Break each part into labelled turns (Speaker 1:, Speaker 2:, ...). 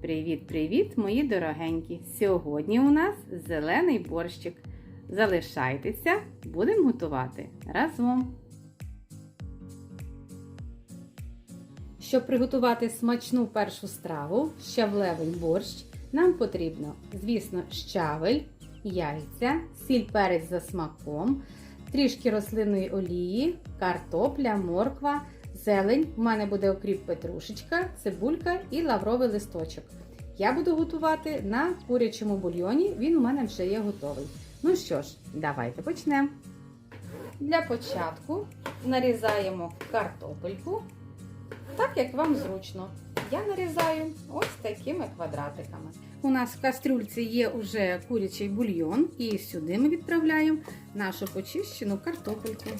Speaker 1: Привіт-привіт, мої дорогенькі! Сьогодні у нас зелений борщик. Залишайтеся, будемо готувати разом. Щоб приготувати смачну першу страву, щавлевий борщ, нам потрібно, звісно, щавель, яйця, сіль перець за смаком, трішки рослинної олії, картопля, морква, зелень. У мене буде окріп петрушечка, цибулька і лавровий листочок. Я буду готувати на курячому бульйоні, він у мене вже є готовий. Ну що ж, давайте почнемо. Для початку нарізаємо картопельку так, як вам зручно. Я нарізаю ось такими квадратиками. У нас в кастрюльці є уже курячий бульйон, і сюди ми відправляємо нашу почищену картопельку.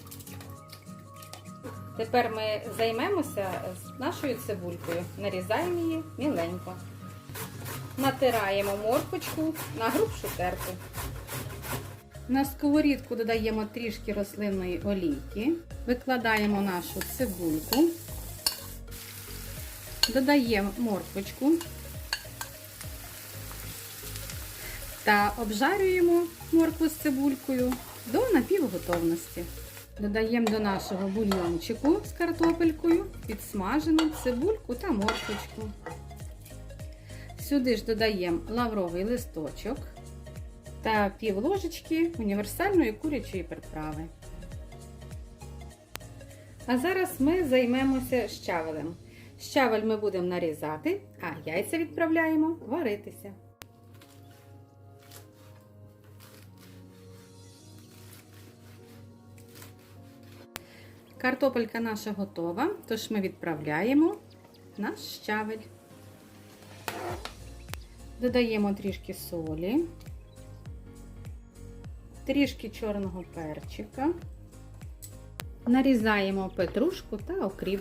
Speaker 1: Тепер ми займемося нашою цибулькою, нарізаємо її міленько. Натираємо морквочку на грубшу терку. На сковорідку додаємо трішки рослинної олійки, викладаємо нашу цибульку, додаємо морквочку та обжарюємо моркву з цибулькою до напівготовності. Додаємо до нашого бульйончику з картопелькою підсмажену цибульку та морквочку. Сюди ж додаємо лавровий листочок та пів ложечки універсальної курячої приправи. А зараз ми займемося щавелем. Щавель ми будемо нарізати, а яйця відправляємо варитися. Картопелька наша готова, тож ми відправляємо наш щавель. Додаємо трішки солі, трішки чорного перчика, нарізаємо петрушку та окріп.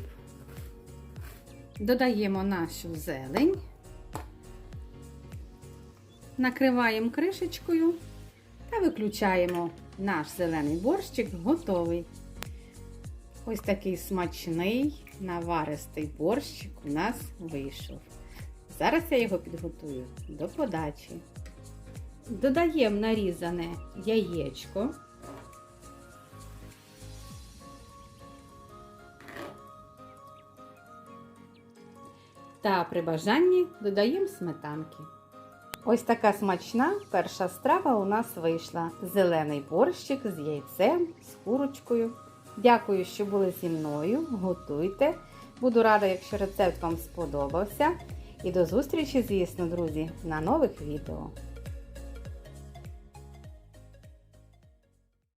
Speaker 1: Додаємо нашу зелень, накриваємо кришечкою та виключаємо наш зелений борщик готовий. Ось такий смачний наваристий борщик у нас вийшов. Зараз я його підготую до подачі. Додаємо нарізане яєчко. Та при бажанні додаємо сметанки. Ось така смачна перша страва у нас вийшла. Зелений борщик з яйцем, з курочкою. Дякую, що були зі мною. Готуйте. Буду рада, якщо рецепт вам сподобався. І до зустрічі, звісно, друзі, на нових відео.